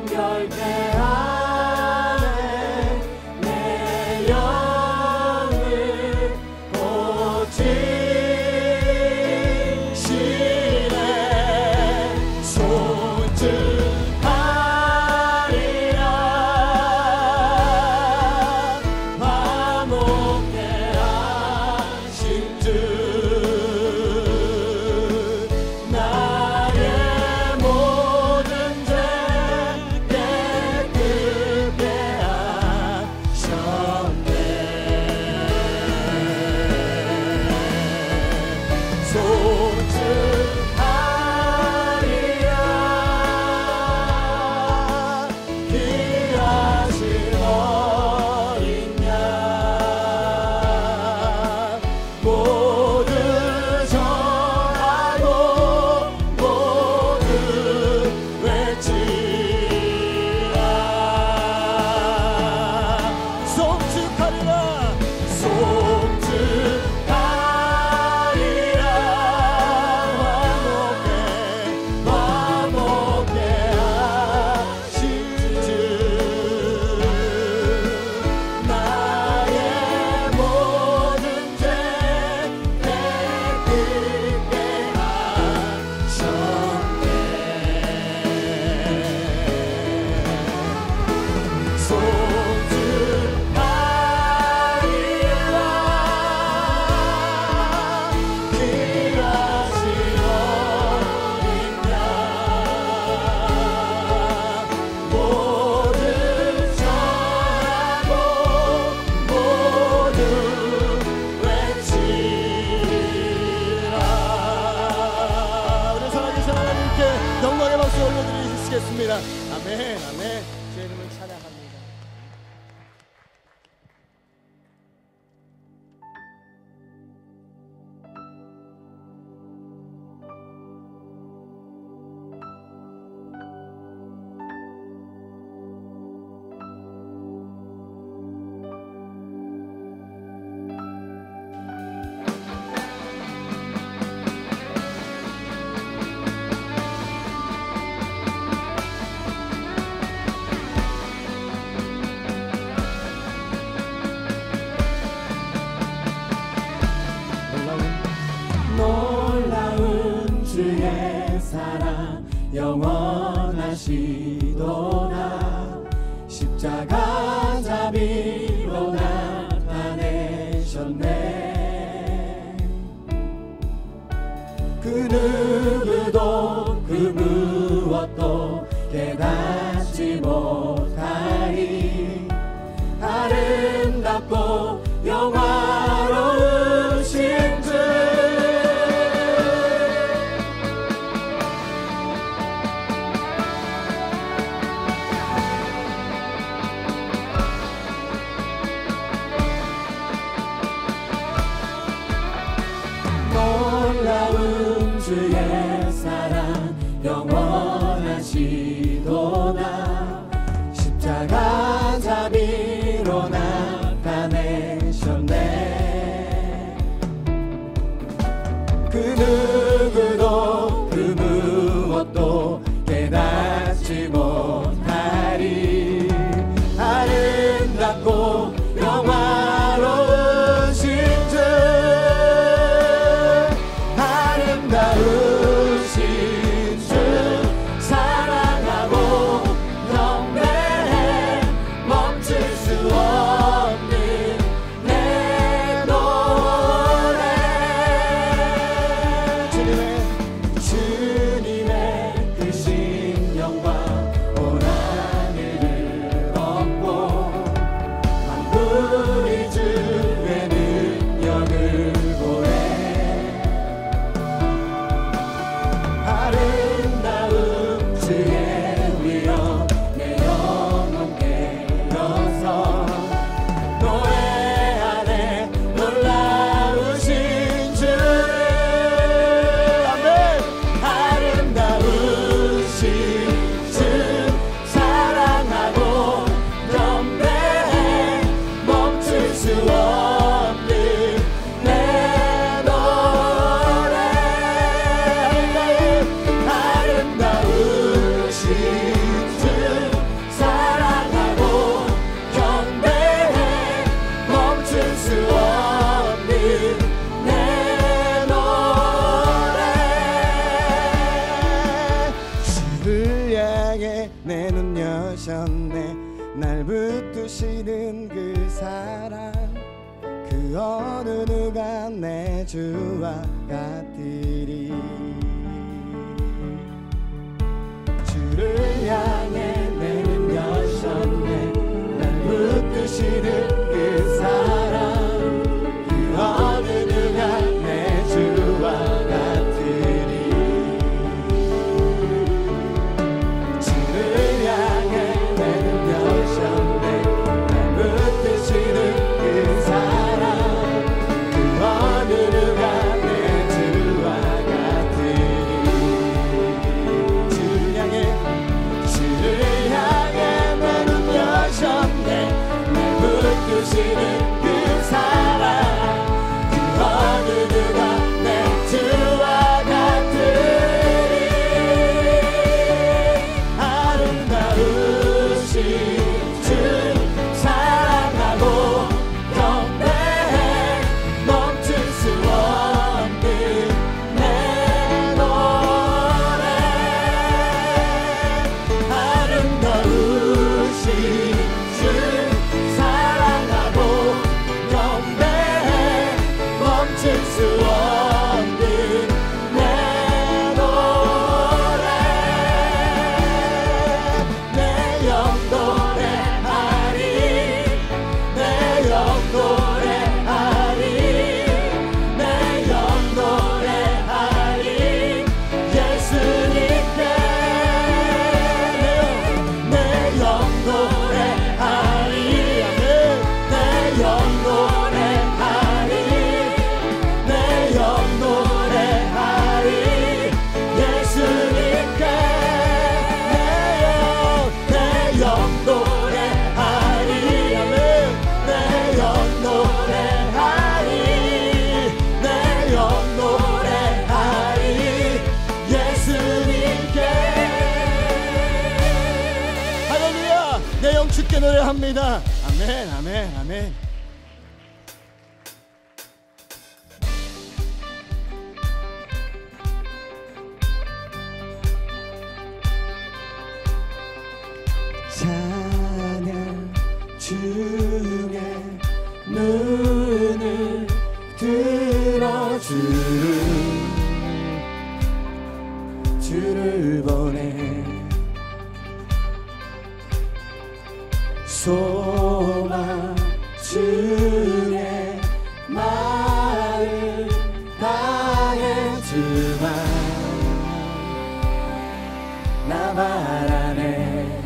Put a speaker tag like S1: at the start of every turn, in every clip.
S1: from your death. 영원하시도다 십자가 자비로 나타내셨네. 그는 향해 내 눈 여셨네. 날 붙드시는 그 사랑. 그 어느 누가 내 주와 같으리. 주를 향해 내 눈 여셨네. 날 붙드시는 나만 안에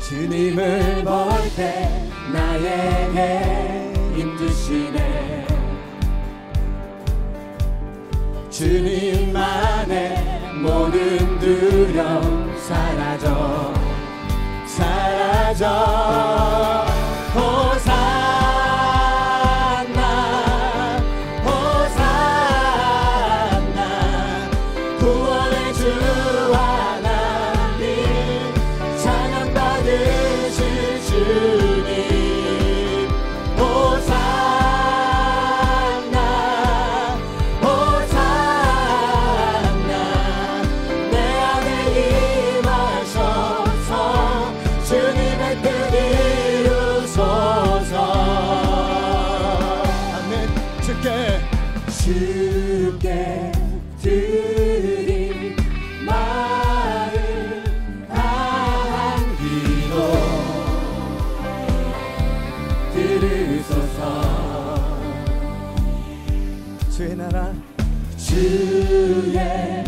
S1: 주님을 볼 때 나에게 힘주시네. 주님만의 모든 두려움 사라져 사라져. 들으소서 주의 나라. 주의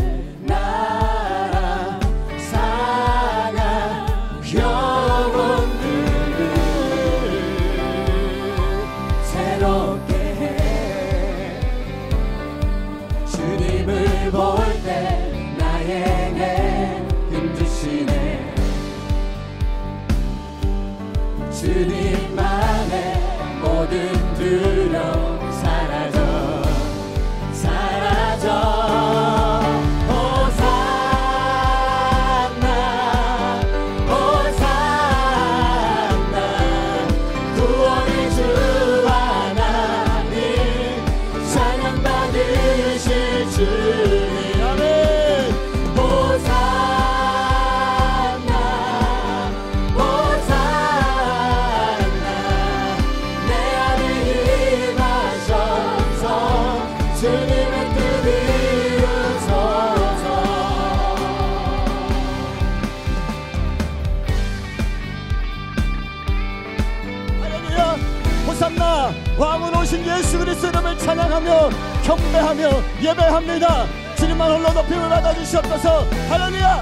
S2: 왕은 오신 예수 그리스도 이름을 찬양하며 경배하며 예배합니다. 주님만 홀로 높임을 받아주시옵소서. 할렐루야!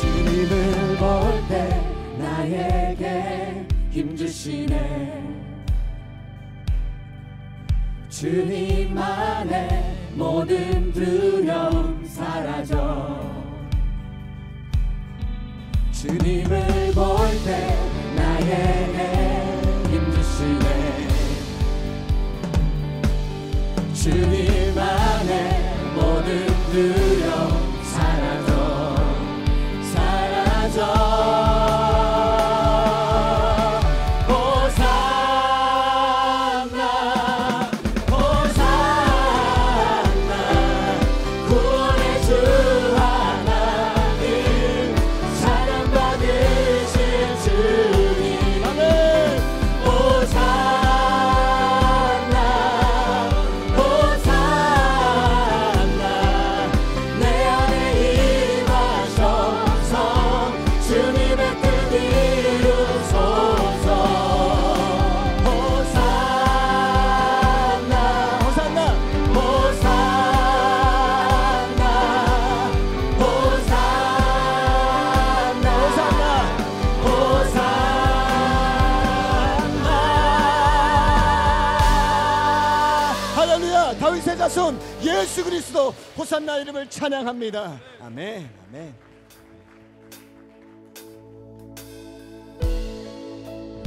S1: 주님을 볼 때 나에게 힘주시네. 주님 안에 모든 두려움 사라져. 주님을 볼때힘 주시네. 주님
S2: 자손 예수 그리스도 호산나 이름을 찬양합니다. 아멘 아멘.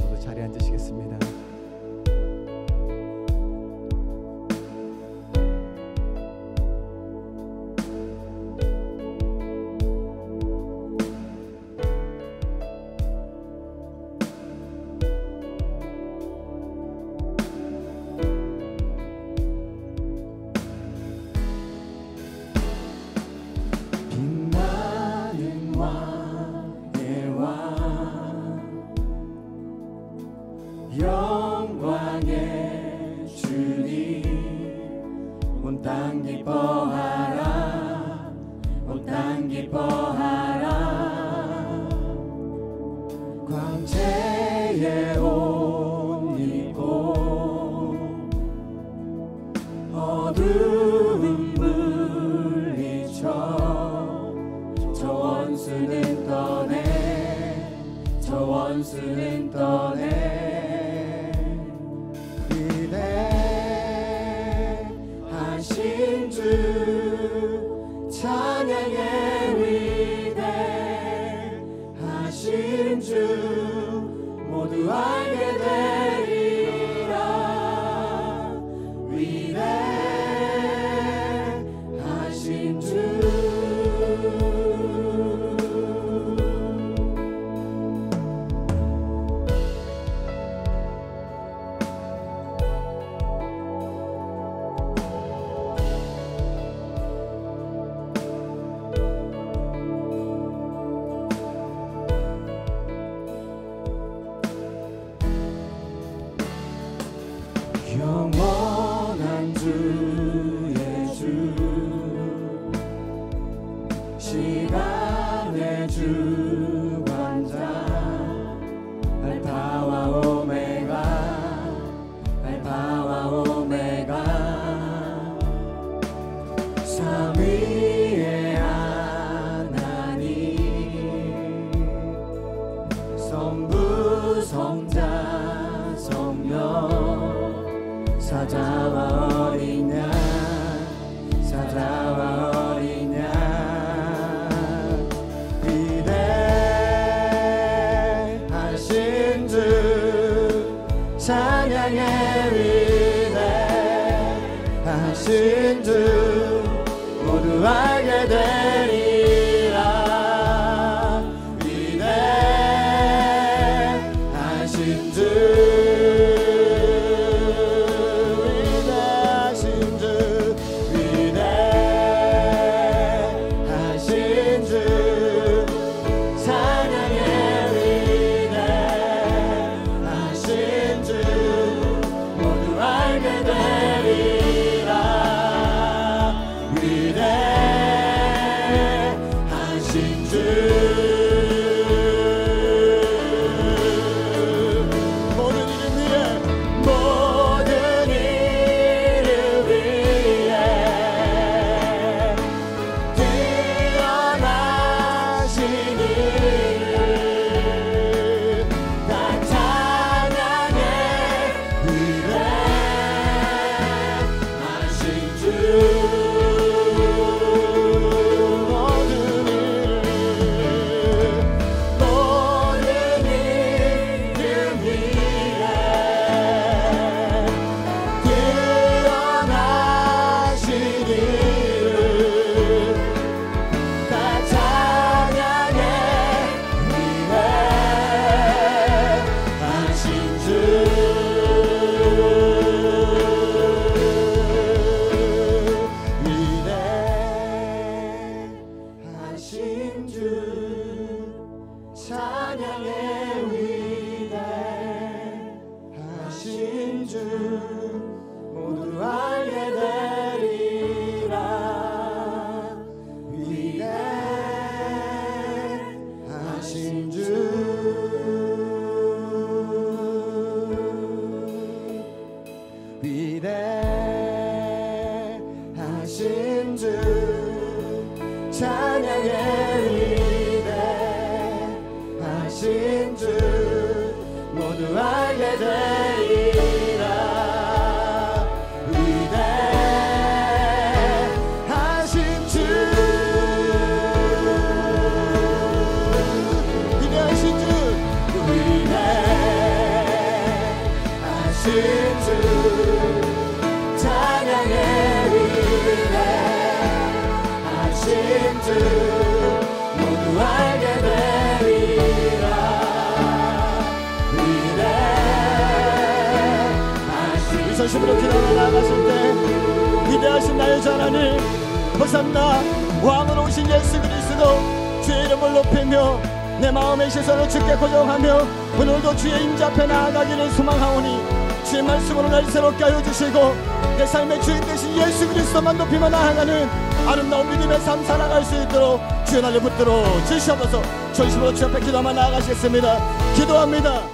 S2: 모두 자리에 앉으시겠습니다
S1: 영광의 주님 온 땅 기뻐하라. 온 땅 기뻐하라 사 주 찬양해. 전심으로 기도하며 나아갔을 때 위대하신 나의 주 하나님 호산나 왕으로 오신 예수 그리스도 주의 이름을 높이며 내 마음의 시선을 주께 고정하며 오늘도 주의 임자 앞에 나아가기를 소망하오니 주의 말씀으로 날 새롭게 하여 주시고 내 삶의 주인 되신 예수 그리스도만 높이며 나아가는 아름다운 믿음의 삶 살아갈 수 있도록 주의 날을 붙들어 주시옵소서. 전심으로 주 앞에 기도하며 나아가시겠습니다. 기도합니다